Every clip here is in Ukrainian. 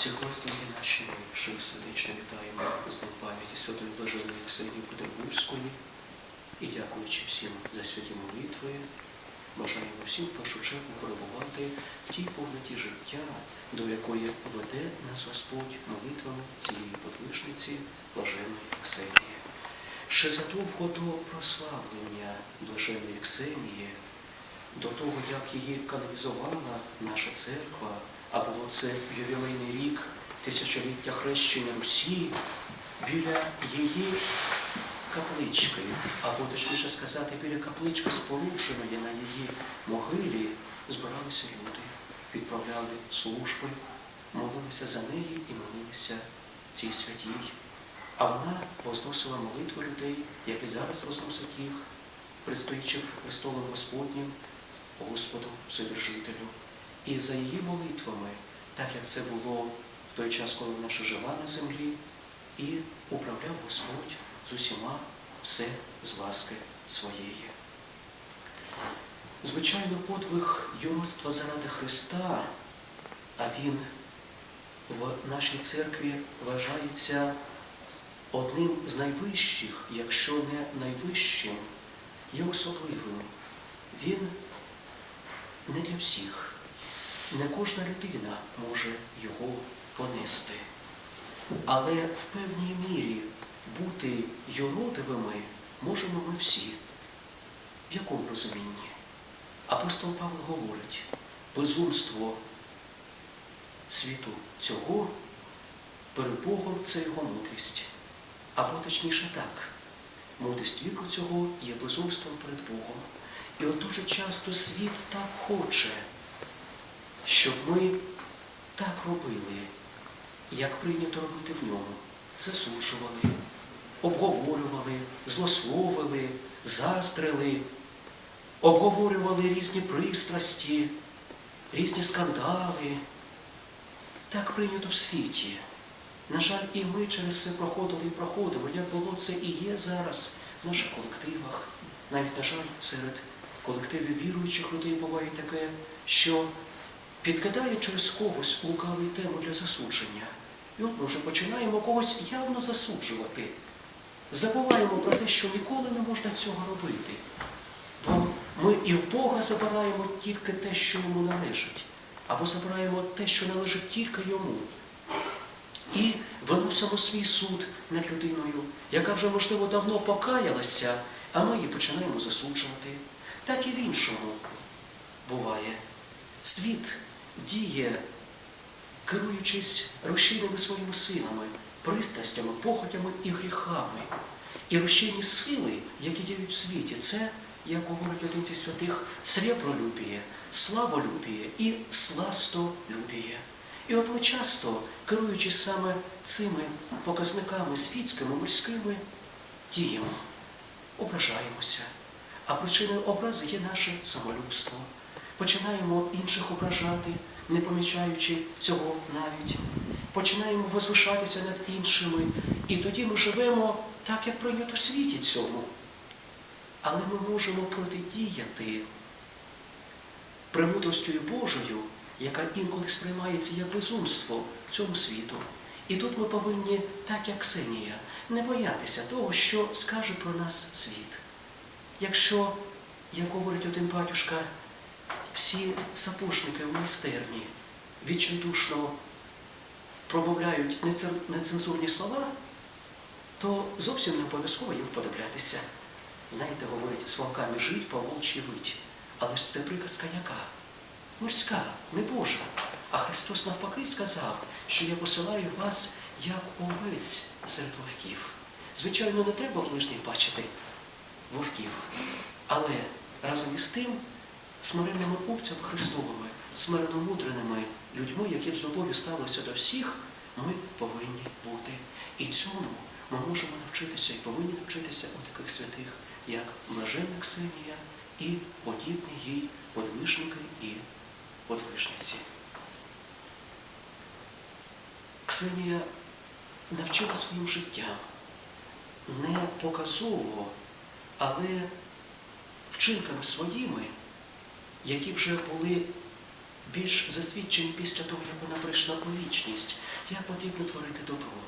Всіх власники наші шив сердечно вітаємо з Днем пам'яті Святої Блаженої Ксенії Петербурзької і дякуючи всім за святі молитви, бажаємо всім в першу чергу перебувати в тій повноті життя, до якої веде нас Господь молитвами цієї подвижниці Блаженої Ксенії. Ще задовго до прославлення Блаженої Ксенії, до того, як її канонізувала наша церква, а було це ювілейний рік тисячоліття хрещення Русі, біля її каплички, або точніше сказати, біля каплички, спорудженої на її могилі, збиралися люди, відправляли служби, молилися за неї і молилися цій святій. А вона возносила молитви людей, як і зараз возносить їх, предстоячи престолом Господнім, Господу Вседержителю. І за її молитвами, так як це було в той час, коли вона ще жила на землі, і управляв Господь з усіма все з ласки своєї. Звичайно, подвиг юнацтва заради Христа, а він в нашій церкві вважається одним з найвищих, якщо не найвищим, є особливим. Він не для всіх. Не кожна людина може його понести. Але в певній мірі бути юродивими можемо ми всі. В якому розумінні? Апостол Павло говорить, безумство світу цього перед Богом це його мудрість. Або точніше так, мудрість віку цього є безумством перед Богом. І от дуже часто світ так хоче, щоб ми так робили, як прийнято робити в ньому. Засуджували, обговорювали, злословили, заздрили, обговорювали різні пристрасті, різні скандали. Так прийнято в світі. На жаль, і ми через це проходили і проходимо, як було це і є зараз в наших колективах. Навіть, на жаль, серед колективів віруючих людей буває таке, що підкидає через когось лукавий тему для засудження. І от ми вже починаємо когось явно засуджувати. Забуваємо про те, що ніколи не можна цього робити. Бо ми і в Бога забираємо тільки те, що йому належить, або забираємо те, що належить тільки йому. І виносимо свій суд над людиною, яка вже, можливо, давно покаялася, а ми її починаємо засуджувати. Так і в іншому буває. Світ діє, керуючись розчинними своїми силами, пристрастями, похотями і гріхами. І розчинні сили, які діють в світі, це, як говорить один зі святих, сребролюбіє, славолюбіє і сластолюбіє. І от ми часто, керуючись саме цими показниками світськими, морськими, діємо, ображаємося. А причиною образи є наше самолюбство. Починаємо інших ображати, не помічаючи цього навіть. Починаємо возвишатися над іншими. І тоді ми живемо так, як прийнято в світі цьому. Але ми можемо протидіяти премудростю Божою, яка інколи сприймається як безумство цьому світу. І тут ми повинні, так як Ксенія, не боятися того, що скаже про нас світ. Якщо, як говорить один батюшка, всі сапожники в майстерні відчайдушно промовляють нецензурні слова, то зовсім не обов'язково їм вподоблятися. Знаєте, говорить, з вовками жить, по волчі вить. Але ж це приказка яка? Морська, не Божа. А Христос навпаки сказав, що я посилаю вас як овець серед вовків. Звичайно, не треба ближніх бачити вовків. Але разом із тим смиренними овцями Христовими, смиреномудреними людьми, які з любов'ю ставилися до всіх, ми повинні бути. І цьому ми можемо навчитися і повинні навчитися у таких святих, як Блаженна Ксенія і подібні їй подвижники і подвижниці. Ксенія навчила своїм життям не показово, але вчинками своїми, які вже були більш засвідчені після того, як вона прийшла у вічність, як потрібно творити добро,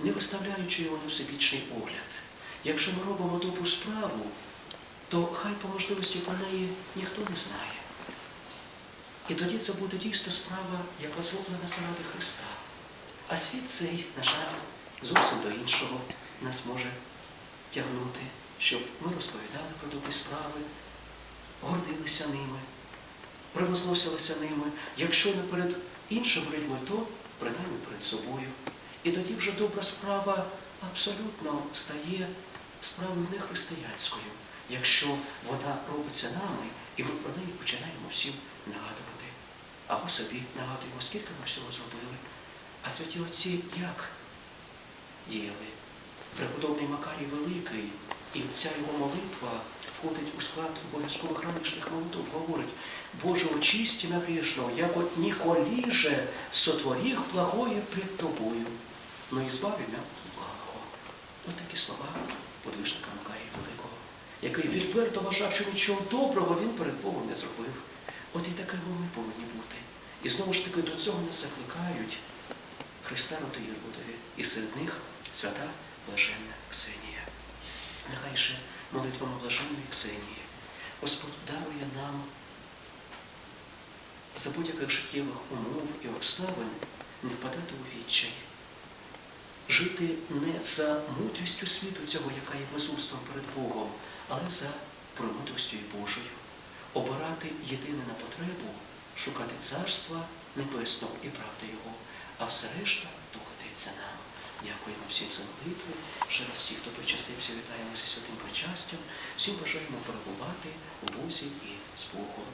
не виставляючи його на всебічний огляд. Якщо ми робимо добру справу, то хай по можливості про неї ніхто не знає. І тоді це буде дійсно справа, яка зроблена заради Христа. А світ цей, на жаль, зовсім до іншого нас може тягнути, щоб ми розповідали про добрі справи, гордилися ними, превозносилися ними. Якщо не перед іншими людьми, то принаймні перед собою. І тоді вже добра справа абсолютно стає справою не християнською, якщо вона робиться нами, і ми про неї починаємо всім нагадувати. Або собі нагадуємо, скільки ми всього зробили. А святі отці як діяли? Преподобний Макарій Великий, і ця його молитва входить у склад обов'язкових ранішніх молитв, говорить, Боже, очисти на грішного, як от Ніколіже сотворіх благое пред тобою, но і збави мя от благого. Ось такі слова подвижника Макарія Великого, який відверто вважав, що нічого доброго він перед Богом не зробив. От і такими ми повинні бути. І знову ж таки до цього нас закликають Христа роти Єрудові, і серед них свята Блаженна Ксенія. Нехай же молитвами Блаженної Ксенії. Господь дарує нам за будь-яких життєвих умов і обставин не впадати у відчай, жити не за мудрістю світу цього, яка є безумством перед Богом, але за промудрістю Божою, обирати єдине на потребу, шукати царства небесного і правди Його, а все решта догодиться нам. Дякуємо всім за молитви. Ще раз всіх, хто причастився, вітаємося святим причастям. Всім бажаємо перебувати у Бозі і Богом.